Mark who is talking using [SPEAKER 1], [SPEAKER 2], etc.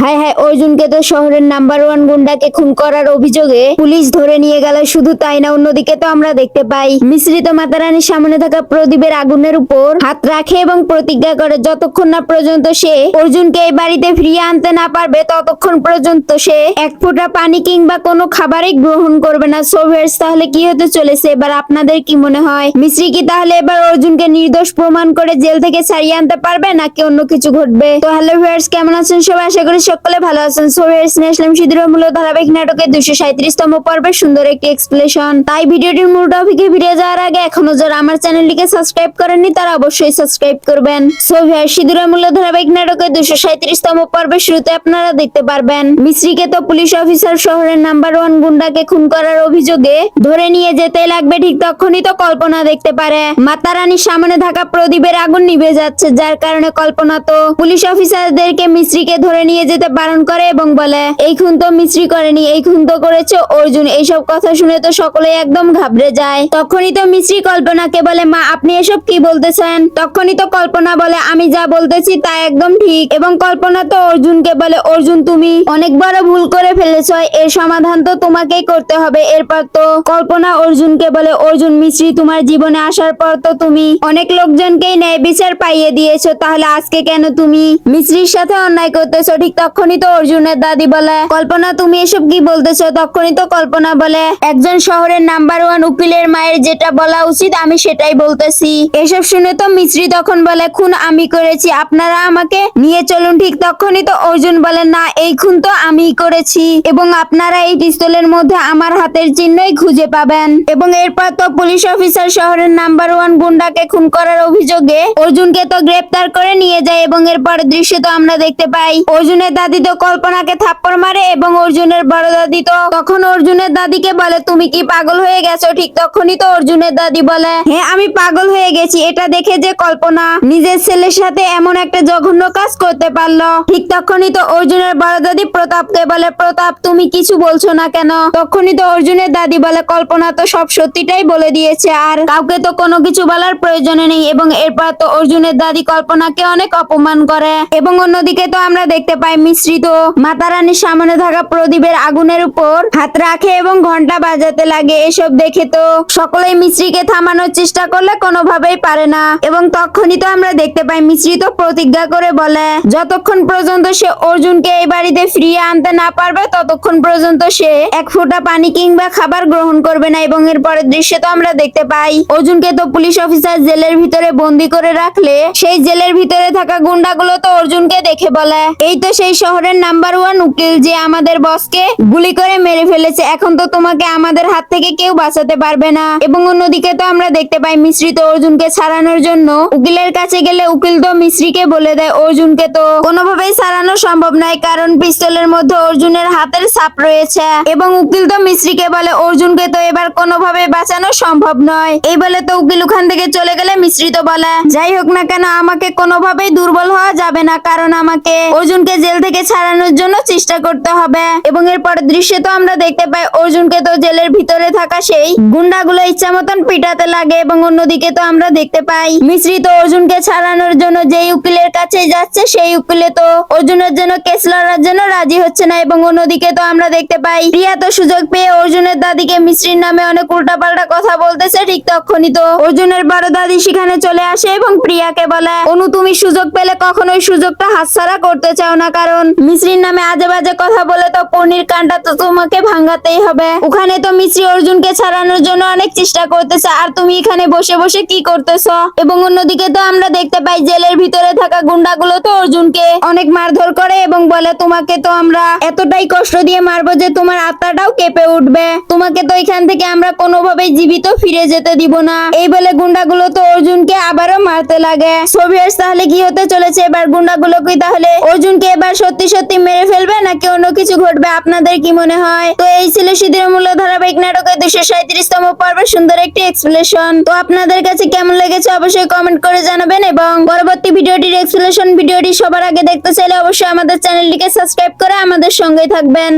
[SPEAKER 1] হায় হায়, অর্জুনকে তো শহরের নাম্বার ওয়ান গুন্ডাকে খুন করার অভিযোগে পুলিশ ধরে নিয়ে গেল। শুধু তাই না, অন্যদিকে তো আমরা দেখতে পাই, মিশ্রিত মাতারানীর সামনে থাকা প্রদীপের আগুনের উপর হাত রাখে এবং প্রতিজ্ঞা করে, যতক্ষণ না পর্যন্ত সে অর্জুনকে এই বাড়িতে ফিরিয়ে আনতে না পারবে, ততক্ষণ পর্যন্ত সে এক ফোঁটা পানি কিংবা কোনো খাবারই গ্রহণ করবে না। সোভিয়ার্স তাহলে কি হতে চলেছে? এবার আপনাদের কি মনে হয়? মিশ্রি কি তাহলে এবার অর্জুনকে নির্দোষ প্রমাণ করে জেল থেকে ছাড়িয়ে আনতে পারবে, নাকি অন্য কিছু ঘটবে? তো হ্যালো ভিউয়ার্স কেমন আছেন সবাই? আশা করি সকলে ভালো আছেন। সো ভিউয়ার্স নেসলাম সিদ্ধুর মূল ধারাবাহিক নাটকের দুশো সাঁত্রিশতম পর্বের সুন্দর একটি এক্সপ্লেশন তাই ভিডিওটির মূল টপিকে ভিডিও যাওয়ার আগে এখনও যারা আমার চ্যানেলটিকে সাবস্ক্রাইব করেননি, তারা অবশ্যই সাবস্ক্রাইব করবেন। সো ভিউয়ার্স সিদ্ধুর মূল ধারাবাহিক নাটকের দুশো সাঁত্রিশতম পর্বের শুরুতে আপনারা দেখতে পারবেন মিশ্রিকে তো পুলিশ অফিসার শহরের নাম্বার ওয়ান গুন্ডাকে খুন করার অভিযোগে ধরে নিয়ে যেতে লাগবে ঠিক তখনই তো কল্পনা দেখতে পারে। মাতা রানীর সামনে থাকা প্রদীপের আগুন নিভে যাচ্ছে, যার কারণে কল্পনা তো পুলিশ অফিসারদেরকে মিশ্রিকে ধরে নিয়ে যেতে বারণ করে এবং বলে, এই খুন তো মিশ্রি করেনি, এই খুন তো করেছে, অর্জুন, এইসব কথা শুনে তো সকলে একদম ঘাবড়ে যায়। তখনই তো মিশ্রি কল্পনাকে বলে, মা, আপনি এসব কি বলতেছেন? তখনই তো কল্পনা বলে, আমি যা বলতেছি তা একদম ঠিক। এবং কল্পনা তো অর্জুনকে বলে, অর্জুন, তুমি অনেক বড় ভুল করে ফেলেছ, এর সমাধান তো তোমাকেই করতে হবে। এরপর তো কল্পনা অর্জুনকে বলে, অর্জুন মিশ্রি তোমার জীবনে আসার পর তো তুমি অনেক লোকজনকেই ন্যায় বিচার পাইয়ে দিয়েছ, তাহলে আজকে কেন তুমি মিশ্রির সাথে অন্যায় করতেছো? ঠিক তখনই তো অর্জুনের দাদি বলে, কল্পনা, তুমি এসব কি বলতেছো? তখনই তো কল্পনা বলে, একজন শহরের নাম্বার ওয়ান উকিলের মায়ের যেটা বলা উচিত, আমি সেটাই বলতেছি। এসব শুনে তো মিশ্রি তখন বলে, খুন আমি করেছি, আপনারা আমাকে নিয়ে চলুন। ঠিক তখনই তো অর্জুন বলে, না, এই খুন তো আমিই করেছি এবং আপনারা এই পিস্তলের মধ্যে আমার হাতের চিহ্নই খুঁজে পাবেন। এবং এরপর তো পুলিশ অফিসার শহরের নাম্বার ওয়ান গুন্ডাকে খুন করার অভিযোগে অর্জুনকে তো গ্রেপ্তার করে নিয়ে যায় এবং এরপর দৃশ্য তো আমরা দেখতে পাই, অর্জুনের দাদি তো কল্পনাকে থাপ্পড় মারে এবং অর্জুনের বড় দাদি তো তখন অর্জুনের দাদিকে বলে, তুমি কি পাগল হয়ে গেছো? ঠিক তখনই তো অর্জুনের দাদি বলে হ্যাঁ আমি পাগল হয়ে গেছি। এটা দেখে যে কল্পনা নিজের ছেলের সাথে এমন একটা জঘন্য কাজ করতে পারল। ঠিক তখনই তো অর্জুনের বড় দাদি প্রতাপকে বলে, প্রতাপ, তুমি কিছু বলছো না কেন? তখনই তো অর্জুনের দাদি বলে, কল্পনা তো সব সত্যিটাই বলে দিয়েছে, আর কাউকে তো কোনো কিছু বলার প্রয়োজন নেই। এবং এরপর তো অর্জুনের দাদি কল্পনাকে অনেক অপমান করে। এবং অন্যদিকে তো আমরা দেখতে পাই মিশ্রিত। মাতা রানীর সামনে থাকা প্রদীপের আগুনের উপর হাত রাখে এবং ঘণ্টা বাজাতে লাগে এসব দেখে তো। সকলেই মিশ্রিকে থামানোর চেষ্টা করলে কোনোভাবেই পারে না। এবং তখনই তো আমরা দেখতে পাই মিশ্রিত প্রতিজ্ঞা করে বলে, যতক্ষণ পর্যন্ত সে অর্জুনকে এই বাড়িতে ফিরিয়ে আনতে না পারবে, ততক্ষণ পর্যন্ত সে এক ফোঁটা পানি কিংবা খাবার গ্রহণ করবে না। এবং এর পরের দৃশ্যে তো আমরা দেখতে পাই। অর্জুনকে তো পুলিশ অফিসার জেলের ভিতরে বন্দি করে রাখলে, সেই জেলের ভিতরে থাকা গুন্ডাগুলো তো অর্জুনকে দেখে বলে। এই তো সেই শহরের নাম্বার ওয়ান উকিল যে আমাদের বসকে গুলি করে মেরে ফেলেছে। এখন তো তোমাকে আমাদের হাত থেকে কেউ বাঁচাতে পারবে না। এবং অন্যদিকে তো আমরা দেখতে পাই মিশ্রিত অর্জুনকে ছাড়ানোর জন্য। উকিলের কাছে গেলে উকিল তো মিশ্রিকে বলে দেয়, অর্জুনকে তো কোনোভাবেই ছাড়ানো সম্ভব নয়, কারণ পিস্তলের মধ্যে অর্জুনের হাতের ছাপ রয়েছে। এবং উকিল তো মিশ্রিকে বলে, অর্জুনকে তো এবার কোনোভাবে বাঁচানো সম্ভব নয়। এই বলে তো উকিল ওখান থেকে চলে গেলে মিশ্রিত বলে, যাই হোক না কেন, আমাকে কোনোভাবেই দুর্বল হওয়া যাবে না, কারণ আমাকে অর্জুনকে জেল থেকে ছাড়ানোর জন্য চেষ্টা করতে হবে। এবং এরপর দৃশ্যে তো আমরা দেখতে পাই, অর্জুনকে তো জেলের ভিতরে থাকা সেই গুন্ডাগুলো ইচ্ছা মতন পিটাতে লাগে এবং অন্যদিকে তো আমরা দেখতে পাই, মিশ্রিত অর্জুনকে ছাড়ানোর জন্য যেই উকিলের কাছে যাচ্ছে সেই উকিলে তো অর্জুনের জন্য কেস লড়ার জন্য রাজি হচ্ছে না এবং অন্যদিকে তো আমরা দেখতে পাই প্রিয়া তো সুযোগ পেয়ে অর্জুনের দাদিকে মিশ্রির নামে অনেক উল্টাপাল্টা কথা বলতেছে ঠিক তখনই তো অর্জুনের বড় দাদি সেখানে চলে আসে এবং প্রিয়াকে বলে, অনু তুমি সুযোগ পেলে কখনোই সুযোগটা হাতছাড়া করতে চাও না মিশ্রির নামে আজে বাজে কথা বলে তো পনির কানটা তো তোমাকে ভাঙাতেই হবে। ওখানে তো মিশ্রি অর্জুনকে ছাড়ানোর জন্য অনেক চেষ্টা করতেছে, আর তুমি এখানে বসে বসে কি করতেছো? এবং অন্যদিকে তো আমরা দেখতে পাই জেলের ভিতরে থাকা গুন্ডাগুলো তো অর্জুনকে অনেক মারধর করে এবং বলে, তোমাকে তো আমরা এতটাই কষ্ট দিয়ে মারবো যে তোমার আত্মাটাও কেঁপে উঠবে। তোমাকে তো এখান থেকে আমরা কোনোভাবেই জীবিত ফিরে যেতে দিব না। এই বলে গুন্ডাগুলো তো অর্জুনকে আবারও মারতে লাগে। সোভিয়ার্স তাহলে কি হতে চলেছে? এবার গুন্ডাগুলো কি তাহলে অর্জুনকে এবার সত্যি সত্যি মেরে ফেলবে নাকি অন্য কিছু ঘটবে? আপনাদের কি মনে হয়? তো এই ছিল সিদ্ধির মূল্য ধারাবাহিক নাটকের দুশো সাঁত্রিশতম পর্বের সুন্দর একটি এক্সপ্লেশন তো আপনাদের কাছে কেমন লেগেছে অবশ্যই কমেন্ট করে জানাবেন এবং পরবর্তী ভিডিওটির এক্সপ্লেশন ভিডিওটি সবার আগে দেখতে চাইলে অবশ্যই আমাদের চ্যানেলটিকে সাবস্ক্রাইব করে আমাদের সঙ্গে থাকবেন।